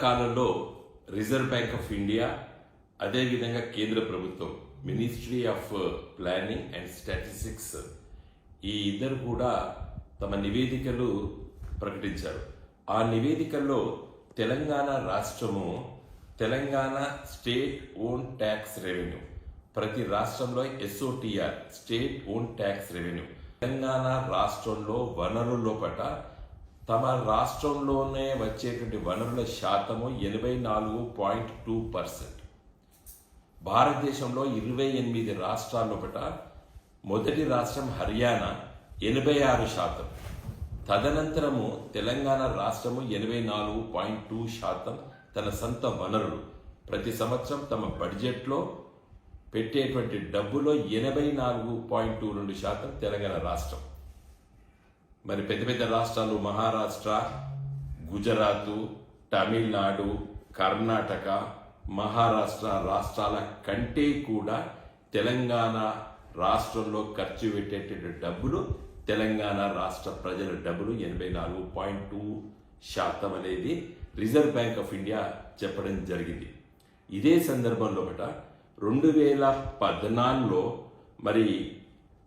కాలంలో reserve bank of India అదేవిధంగా కేంద్ర ప్రభుత్వం ministry of planning and statistics ఈ ఇద్దరు కూడా తమ నివేదికలు ప్రకటించారు. ఆ నివేదికల్లో తెలంగాణ రాష్ట్రము Telangana state own tax revenue ప్రతి రాష్ట్రంలో SOTR state own tax revenue Telangana రాష్ట్రంలో వనరుల్లో లోపట తమ రాష్ట్రంలోనే వచ్చేటువంటి వనరుల శాతము ఎనభై నాలుగు పాయింట్ టూ పర్సెంట్. భారతదేశంలో ఇరవై ఎనిమిది రాష్ట్రాల్లోపట మొదటి రాష్ట్రం హర్యానా ఎనభై ఆరు శాతం. తదనంతరము తెలంగాణ రాష్ట్రము ఎనభై నాలుగు పాయింట్ టూ శాతం తన సొంత వనరులు. ప్రతి సంవత్సరం తమ బడ్జెట్లో పెట్టేటువంటి డబ్బులో ఎనభై నాలుగు పాయింట్ టూ రెండు శాతం తెలంగాణ రాష్ట్రం. మరి పెద్ద పెద్ద రాష్ట్రాలు మహారాష్ట్ర గుజరాత్ తమిళనాడు కర్ణాటక మహారాష్ట్ర రాష్ట్రాల కంటే కూడా తెలంగాణ రాష్ట్రంలో ఖర్చు పెట్టేటటువంటి డబ్బులు తెలంగాణ రాష్ట్ర ప్రజల డబ్బులు ఎనభై నాలుగు పాయింట్ టూ శాతం అనేది రిజర్వ్ బ్యాంక్ ఆఫ్ ఇండియా చెప్పడం జరిగింది. ఇదే సందర్భంలో ఒకట రెండు వేల పద్నాలుగులో మరి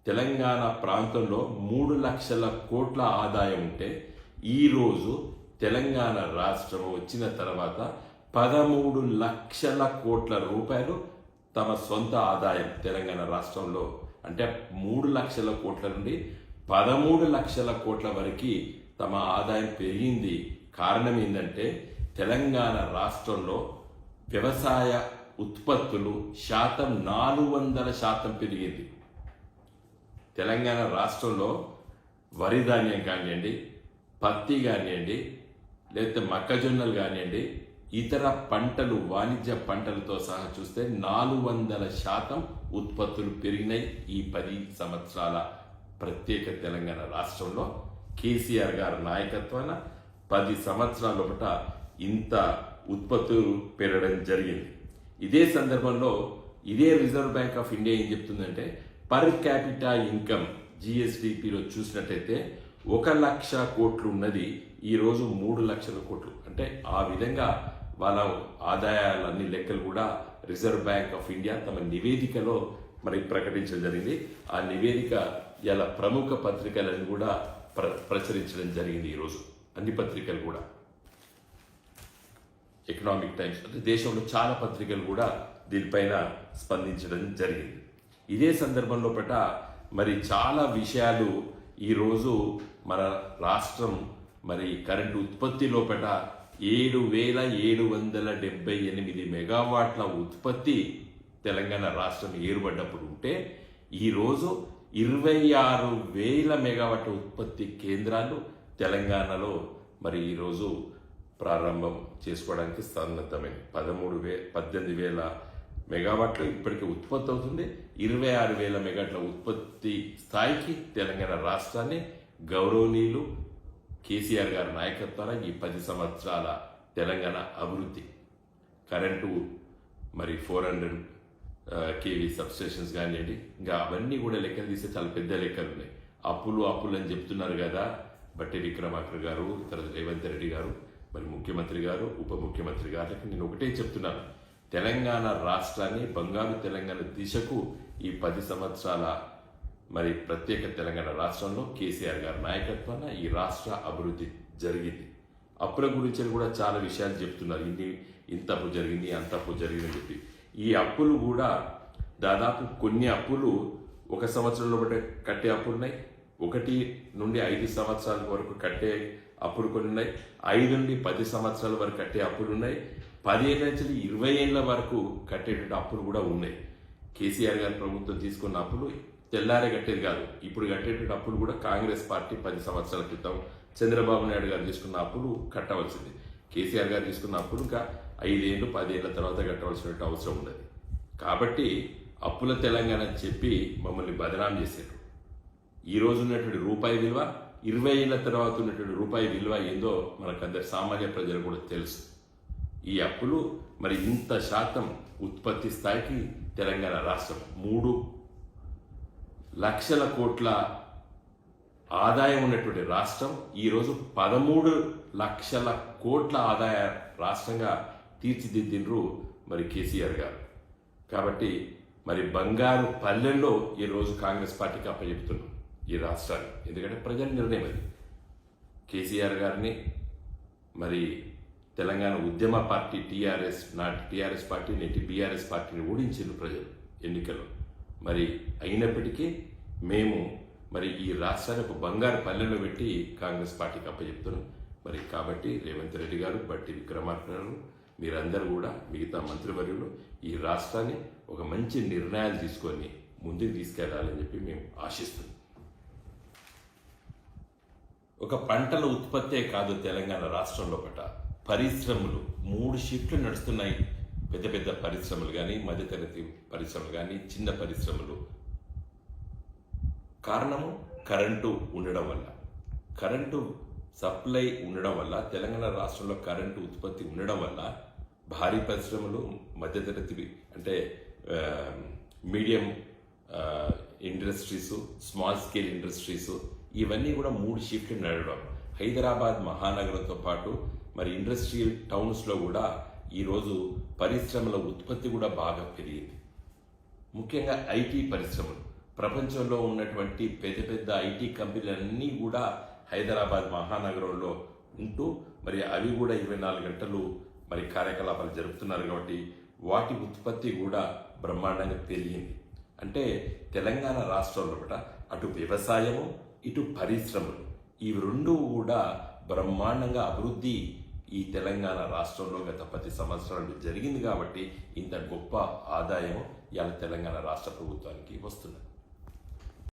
తెలంగాణ ప్రాంతంలో మూడు లక్షల కోట్ల ఆదాయం ఉంటే ఈరోజు తెలంగాణ రాష్ట్రం వచ్చిన తర్వాత పదమూడు లక్షల కోట్ల రూపాయలు తమ సొంత ఆదాయం తెలంగాణ రాష్ట్రంలో. అంటే మూడు లక్షల కోట్ల నుండి పదమూడు లక్షల కోట్ల వరకు తమ ఆదాయం పెరిగింది. కారణం ఏంటంటే తెలంగాణ రాష్ట్రంలో వ్యవసాయ ఉత్పత్తులు శాతం నాలుగు వందల శాతం పెరిగింది. తెలంగాణ రాష్ట్రంలో వరి ధాన్యం కానివ్వండి పత్తి కానివ్వండి లేకపోతే మొక్కజొన్నలు కానివ్వండి ఇతర పంటలు వాణిజ్య పంటలతో సహా చూస్తే నాలుగు వందల శాతం ఉత్పత్తులు పెరిగినాయి ఈ పది సంవత్సరాల ప్రత్యేక తెలంగాణ రాష్ట్రంలో. కేసీఆర్ గారి నాయకత్వాన పది సంవత్సరాల లోపల ఇంత ఉత్పత్తులు పెరగడం జరిగింది. ఇదే సందర్భంలో ఇదే రిజర్వ్ బ్యాంక్ ఆఫ్ ఇండియా ఏం చెప్తుందంటే పర్ క్యాపిటా ఇన్కమ్ జిఎస్డిపిలో చూసినట్టయితే ఒక లక్ష కోట్లు ఉన్నది ఈరోజు మూడు లక్షల కోట్లు. అంటే ఆ విధంగా వాళ్ళ ఆదాయాలన్నీ లెక్కలు కూడా రిజర్వ్ బ్యాంక్ ఆఫ్ ఇండియా తమ నివేదికలో మరి ప్రకటించడం జరిగింది. ఆ నివేదిక ఇలా ప్రముఖ పత్రికలను కూడా ప్ర ప్రచురించడం జరిగింది ఈరోజు అన్ని పత్రికలు కూడా. ఎకనామిక్ టైమ్స్ అంటే దేశంలో చాలా పత్రికలు కూడా దీనిపైన స్పందించడం జరిగింది. ఇదే సందర్భంలో పట మరి చాలా విషయాలు ఈరోజు మన రాష్ట్రం మరి కరెంటు ఉత్పత్తి లోపట ఏడు వేల ఏడు వందల డెబ్బై ఎనిమిది మెగావాట్ల ఉత్పత్తి తెలంగాణ రాష్ట్రం ఏర్పడ్డప్పుడు ఉంటే ఈరోజు ఇరవై ఆరు వేల మెగావాట్ల ఉత్పత్తి కేంద్రాలు తెలంగాణలో మరి ఈరోజు ప్రారంభం చేసుకోవడానికి సన్నద్ధమైంది పదమూడు వే పద్దెనిమిది వేల మెగావాట్లు ఇప్పటికే ఉత్పత్తి అవుతుంది. ఇరవై ఆరు వేల మెగావాట్ల ఉత్పత్తి స్థాయికి తెలంగాణ రాష్ట్రాన్ని గౌరవనీయులు కేసీఆర్ గారి నాయకత్వాన ఈ పది సంవత్సరాల తెలంగాణ అభివృద్ధి. కరెంటు మరి ఫోర్ హండ్రెడ్ కేవీ సబ్స్టేషన్స్ కానివ్వండి ఇంకా అవన్నీ కూడా లెక్కలు తీస్తే చాలా పెద్ద లెక్కలు ఉన్నాయి. అప్పులు అప్పులు అని చెప్తున్నారు కదా బట్టి విక్రమాకర్ గారు తర్వాత రేవంత్ రెడ్డి గారు మరి ముఖ్యమంత్రి గారు ఉప ముఖ్యమంత్రి గారికి నేను ఒకటే చెప్తున్నాను. తెలంగాణ రాష్ట్రాన్ని బంగారు తెలంగాణ దిశకు ఈ పది సంవత్సరాల మరి ప్రత్యేక తెలంగాణ రాష్ట్రంలో కేసీఆర్ గారి నాయకత్వాన ఈ రాష్ట్ర అభివృద్ధి జరిగింది. అప్పుల గురించి కూడా చాలా విషయాలు చెప్తున్నారు. ఇన్ని ఇంత అప్పు జరిగింది అంత అప్పు జరిగింది అని చెప్పి. ఈ అప్పులు కూడా దాదాపు కొన్ని అప్పులు ఒక సంవత్సరంలో బట్టి కట్టే అప్పులు ఉన్నాయి. ఒకటి నుండి ఐదు సంవత్సరాల వరకు కట్టే అప్పులు కొన్ని ఉన్నాయి. ఐదు నుండి పది సంవత్సరాల వరకు కట్టే అప్పులు ఉన్నాయి. పదిహేను నుంచి ఇరవై ఏళ్ళ వరకు కట్టేటువంటి అప్పులు కూడా ఉన్నాయి. కేసీఆర్ గారి ప్రభుత్వం తీసుకున్న అప్పులు తెల్లారే కట్టేది కాదు. ఇప్పుడు కట్టేటువంటి అప్పులు కూడా కాంగ్రెస్ పార్టీ పది సంవత్సరాల క్రితం చంద్రబాబు నాయుడు గారు తీసుకున్న అప్పులు కట్టవలసింది. కేసీఆర్ గారు తీసుకున్న అప్పులు ఇంకా ఐదేళ్ళు పదేళ్ళ తర్వాత కట్టవలసిన అవసరం ఉన్నది. కాబట్టి అప్పుల తెలంగాణ అని చెప్పి మమ్మల్ని బదనాం చేశారు ఈరోజు ఉన్నటువంటి రూపాయి విలువ ఇరవై ఏళ్ళ తర్వాత ఉన్నటువంటి రూపాయి విలువ ఏందో మనకందరి సామాన్య ప్రజలు కూడా తెలుసు. ఈ అప్పులు మరి ఇంత శాతం ఉత్పత్తి స్థాయికి తెలంగాణ రాష్ట్రం మూడు లక్షల కోట్ల ఆదాయం ఉన్నటువంటి రాష్ట్రం ఈరోజు పదమూడు లక్షల కోట్ల ఆదాయ రాష్ట్రంగా తీర్చిదిద్దిండ్రు మరి కేసీఆర్ గారు. కాబట్టి మరి బంగారు పల్లెల్లో ఈ రోజు కాంగ్రెస్ పార్టీకి అప్పచెప్తున్నాం ఈ రాష్ట్రాన్ని. ఎందుకంటే ప్రజల నిర్ణయం అది. కేసీఆర్ గారిని మరి తెలంగాణ ఉద్యమ పార్టీ టీఆర్ఎస్ నాటి టీఆర్ఎస్ పార్టీ నేటి బీఆర్ఎస్ పార్టీని ఓడించింది ప్రజలు ఎన్నికలు మరి అయినప్పటికీ మేము మరి ఈ రాష్ట్రాన్ని ఒక బంగారు పల్లెలో పెట్టి కాంగ్రెస్ పార్టీకి అప్పచెప్తున్నాం. మరి కాబట్టి రేవంత్ రెడ్డి గారు బట్టి విక్రమార్క మీరందరూ కూడా మిగతా మంత్రివర్యులు ఈ రాష్ట్రాన్ని ఒక మంచి నిర్ణయాలు తీసుకొని ముందుకు తీసుకెళ్ళాలని చెప్పి మేము ఆశిస్తున్నాం. ఒక పంటల ఉత్పత్తే కాదు తెలంగాణ రాష్ట్రంలో ఒకట. పరిశ్రమలు మూడు షిఫ్ట్లు నడుస్తున్నాయి. పెద్ద పెద్ద పరిశ్రమలు కానీ మధ్యతరగతి పరిశ్రమలు కానీ చిన్న పరిశ్రమలు. కారణము? కరెంటు ఉండడం వల్ల. కరెంటు సప్లై ఉండడం వల్ల తెలంగాణ రాష్ట్రంలో కరెంటు ఉత్పత్తి ఉండడం వల్ల భారీ పరిశ్రమలు మధ్యతరగతి అంటే medium industries small scale industries ఇవన్నీ కూడా మూడు షిఫ్ట్లు నడవడం. హైదరాబాద్ మహానగరంతో పాటు మరి ఇండస్ట్రియల్ టౌన్స్లో కూడా ఈరోజు పరిశ్రమల ఉత్పత్తి కూడా బాగా పెరిగింది. ముఖ్యంగా ఐటీ పరిశ్రమలు. ప్రపంచంలో ఉన్నటువంటి పెద్ద పెద్ద ఐటీ కంపెనీలన్నీ కూడా హైదరాబాద్ మహానగరంలో ఉంటూ మరి అవి కూడా ఇరవై నాలుగు గంటలు మరి కార్యకలాపాలు జరుపుతున్నారు కాబట్టి వాటి ఉత్పత్తి కూడా బ్రహ్మాండంగా పెరిగింది. అంటే తెలంగాణ రాష్ట్రంలో కూడా అటు వ్యవసాయము ఇటు పరిశ్రమలు. ఇవి రెండు కూడా బ్రహ్మాండంగా అభివృద్ధి ఈ తెలంగాణ రాష్ట్రంలో గత పది సంవత్సరాలు జరిగింది కాబట్టి ఇంత గొప్ప ఆదాయం ఇవాళ తెలంగాణ రాష్ట్ర ప్రభుత్వానికి వస్తున్నది.